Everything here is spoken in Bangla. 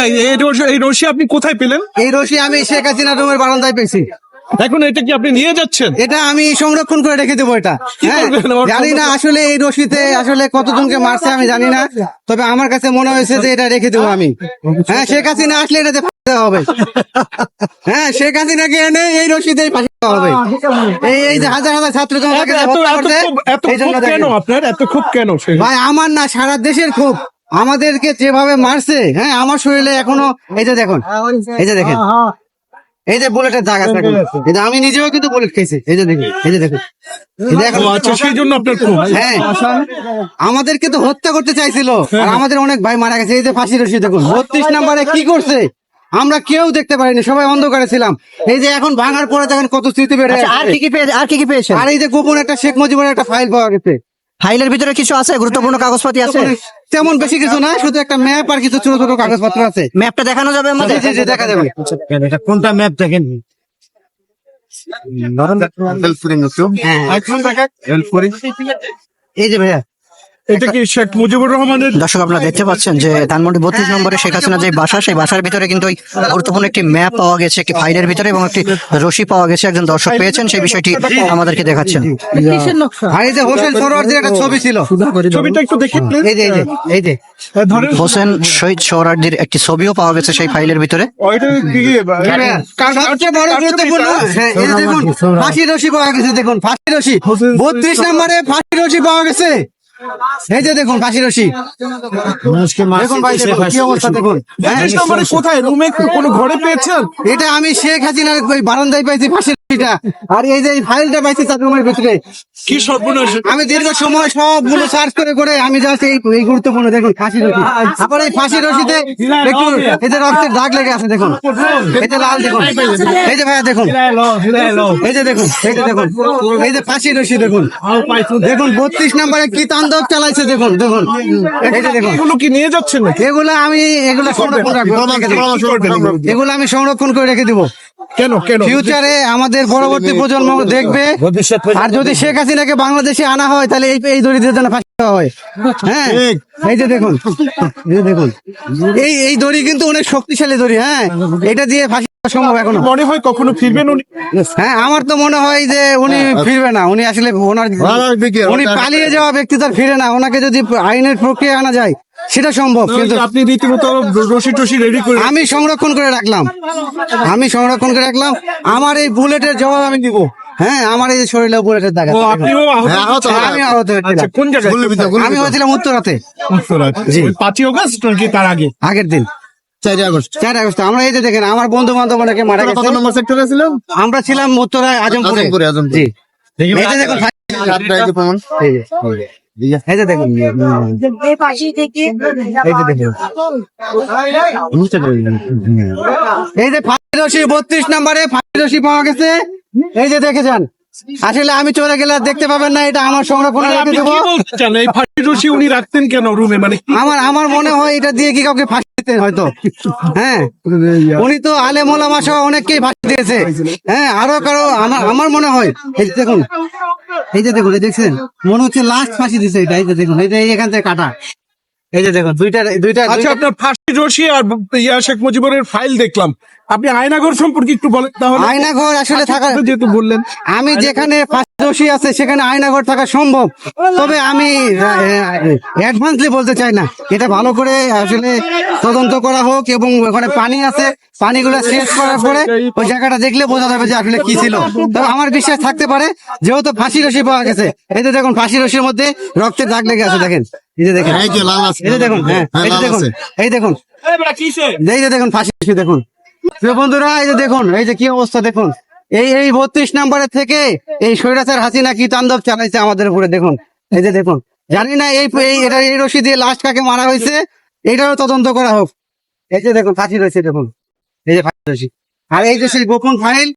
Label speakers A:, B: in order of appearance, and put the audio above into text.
A: এই- এই রশি- আপনি কোথায় পেলেন?
B: এই রশি আমি শেখ হাসিনা রুমের বারান্দায় পেয়েছি।
A: এখন এটা কি আপনি নিয়ে যাচ্ছেন?
B: এটা আমি সংরক্ষণ করে রেখে দেবো এটা। হ্যাঁ জানি না আসলে এই রশিতে আসলে কতজনকে মারছে আমি জানি না। তবে আমার কাছে মনে হয়েছে যে এটা রেখে দেবো আমি। হ্যাঁ শেখ হাসিনা আসলে এটাতে দেওয়া হবে। হ্যাঁ শেখ হাসিনাকে এনে এই রশিতেই ফাঁসি দেওয়া হবে। এই এই যে হাজার হাজার ছাত্র জনতাকে হত্যা করছে,
A: খুব-
B: এই জন্য
A: কেন আপনার? এত খুব কেন
B: ভাই আমার না সারা দেশের খুব আমাদেরকে যেভাবে মারছে হ্যাঁ আমার শরীরে এখনও এই যে দেখুন এই যে দেখেন এই যে বুলেটের দাগ আছে যে আমি নিজেও কিন্তু বুলেট খেয়েছি এই যে দেখুন এই যে দেখুন
A: আচ্ছা সেই জন্য আপনার
B: হ্যাঁ আমাদেরকে তো হত্যা করতে চাইছিল আর আমাদের অনেক ভাই মারা গেছে এই যে ফাঁসি রশি দেখুন বত্রিশ নাম্বারে কি করছে আমরা কেউ দেখতে পারিনি সবাই অন্ধকারে ছিলাম এই যে এখন ভাঙার পরে দেখেন কত স্মৃতি বেড়ে
C: আচ্ছা, আর কি কি পেয়েছে আর কি কি পেয়েছেন
B: আর এই যে গোপন একটা শেখ মুজিবের একটা ফাইল পাওয়া গেছে
C: ফাইলের ভিতরে কিছু আছে? গুরুত্বপূর্ণ কাগজপাতি আছে?
B: তেমন বেশি কিছু না শুধু একটা ম্যাপ আর কিছু ছোট ছোট কাগজপত্র আছে।
C: ম্যাপটা দেখানো যাবে আমাদের?
B: জি, জি, দেখা যাবে।
D: এটা কোনটা ম্যাপ দেখেন?
B: হ্যাঁ।
A: এখন দেখা
B: এই যে ভাইয়া।
A: এটা কি শেখ মুজিবুর রহমানের?
C: দর্শক আপনারা দেখতে পাচ্ছেন যে ধানমন্ডি বত্রিশ নম্বরে শেখ হাসিনা যে বাসা সেই বাসার ভিতরে কিন্তু ওই গুরুত্বপূর্ণ একটি ম্যাপ পাওয়া গেছে একটি ফাইলের ভিতরে এবং একটি রশি পাওয়া গেছে। একজন দর্শক পেয়েছেন সেই বিষয়টি আমাদেরকে দেখাচ্ছেন।
B: আর এই যে হোসেন সরোয়ারদের একটা ছবি ছিল।
A: ছবিটা একটু দেখে
B: এই যে এই যে এই যে।
A: হ্যাঁ, ধরেন
C: হোসেন শহীদ সোহরার্দির একটি ছবিও পাওয়া গেছে সেই ফাইলের ভিতরে।
B: সবচেয়ে বড় গুরুত্বপূর্ণ? হ্যাঁ, এই যে দেখুন ফাঁসি রশি পাওয়া গেছে দেখুন ফাঁসি রশি। বত্রিশ নম্বরে ফাঁসি রশি পাওয়া গেছে। এই যে দেখুন রশি। দেখুন ভাই দেখুন, কি অবস্থা দেখুন। হ্যাঁ,
A: কোথায়? রুমে কোনো ঘরে পেয়েছেন?
B: এটা আমি শেখ হাসিনার ওই বারান্দায় পাইছি রশিটা আর এই যে ফাইলটা পাইছি চার রুমের ভিতরে।
A: কি সর্বনাশ।
B: আমি দীর্ঘ সময় সবগুলো সার্চ করে করে আমি জাস্ট এই এই গুরুত্বপূর্ণ দেখুন ফাঁসি রশি। আবার এই ফাঁসি রশিতে একটু এই যে রক্তের দাগ লেগে আছে দেখুন। এই যে লাল দেখুন। এই যে ভাইয়া দেখুন। এই যে দেখুন এই যে দেখুন। এই যে ফাঁসি রশি দেখুন। দেখুন বত্রিশ নম্বরে কি তাণ্ডব চালাইছে দেখুন দেখুন।
A: এগুলো কি নিয়ে যাচ্ছেন
B: এগুলো আমি এগুলো সংরক্ষণ এগুলো আমি সংরক্ষণ করে রেখে দিব।
A: কেন কেন?
B: ফিউচারে আমাদের পরবর্তী প্রজন্ম দেখবে। আর যদি শেখ হাসিনাকে বাংলাদেশে আনা হয় তাহলে এই এই দড়িদের জন্য ফাঁসি দেওয়া হয়। হ্যাঁ? এই যে দেখুন এই দেখুন। এই এই দড়ি কিন্তু অনেক শক্তিশালী দড়ি হ্যাঁ? এটা দিয়ে ফাঁসি দেওয়া সম্ভব এখনও।
A: মনে হয় কখনো ফিরবেন উনি?
B: হ্যাঁ আমার তো মনে হয় যে উনি ফিরবে না। উনি আসলে ওনার উনি পালিয়ে যাওয়া ব্যক্তি তো ফিরে না। ওনাকে যদি আইনের প্রক্রিয়া আনা যায় সেটা সম্ভব কিন্তু
A: আপনি রীতিমতো রশি টসি রেডি করে
B: আমি সংরক্ষণ করে রাখলাম। আমি সংরক্ষণ করে রাখলাম। আমার এই বুলেটের জবাব আমি দিব। হ্যাঁ আমার এই যে শরীরে বুলেটের দাগ
A: আহত
B: হ্যাঁ, আমি আহত
A: আচ্ছা
B: হয়েছিলাম আমি হয়েছিলাম উত্তরাতে।
A: জি। পাঁচই অগস্ট নাকি তার আগে?
B: আগের দিন।
D: চারই আগস্ট।
B: চার আগস্ট। আমরা এই যে দেখেন আমার বন্ধু বান্ধব অনেকে মারা
D: কত নম্বর সেক্টরে ছিল?
B: আমরা ছিলাম উত্তরায় আজমপুরে।
D: আজমপুরে, আজমপুরে।
B: জি। এই যে দেখুন
D: সাতটা এই যে
B: এই এই দেখুন। এই যে ফাঁসি রশি বত্রিশ নম্বরে ফাঁসি রশি পাওয়া গেছে। এই যে দেখে যান আসলে আমি চলে গেলে দেখতে পাবেন না এটা আমার সংরক্ষণে রেখে দেবো।
A: এই ফাঁসি রশি উনি রাখতেন কেন রুমে? মানে
B: আমার আমার মনে হয় এটা দিয়ে কি কাউকে ফাঁসি দিতেন হয়তো। হ্যাঁ? উনি তো আলে মোলা সহ অনেককেই ফাঁসি দিয়েছে। হ্যাঁ আরও কারও আমার আমার মনে হয়। এই দেখুন এই যে দেখুন এই দেখছেন? মনে হচ্ছে লাস্ট ফাঁসি দিছে এটা এই যে দেখুন যে এখান থেকে কাটা। এই যে দেখুন দুইটা দুইটা
A: আচ্ছা আপনার ফাঁসি রশি আর ইয়া শেখ মুজিবুরের ফাইল দেখলাম। আপনি আয়নাগর সম্পর্কে একটু বলেন তাহলে।
B: আয়নাঘর আসলে থাকা
A: যেহেতু বললেন।
B: আমি যেখানে ফার্স্ট দোষী আছে সেখানে আয়নাঘর থাকা সম্ভব। তবে আমি অ্যাডভান্সলি বলতে চাই না। এটা ভালো করে আসলে তদন্ত করা হোক এবং ওখানে পানি আছে। পানিগুলো শেষ করার পরে ওই জায়গাটা দেখলে বোঝা যাবে যে আসলে কি ছিল। তবে আমার বিশ্বাস থাকতে পারে যেহেতু ফাঁসি রশি পাওয়া গেছে। এই যে দেখুন ফাঁসি রশির মধ্যে রক্তের দাগ লেগে আছে দেখেন। এই যে দেখেন
D: এই যে লাল আছে
B: এই যে দেখুন হ্যাঁ
D: হ্যাঁ,
B: এই যে দেখুন এই দেখুন এই যে দেখুন ফাঁসি দেখুন বন্ধুরা এই যে দেখুন এই যে কি অবস্থা দেখুন এই এই বত্রিশ নম্বরের থেকে এই স্বৈরাচার হাসিনা কি তাণ্ডব চালাইছে আমাদের উপরে দেখুন এই যে দেখুন জানি না এই এই এটা এই রশি দিয়ে লাস্ট কাকে মারা হয়েছে এটারও তদন্ত করা হোক এই যে দেখুন ফাঁসি রয়েছে দেখুন এই যে ফাঁসি রশি আর এই যে সেই গোপন ফাইল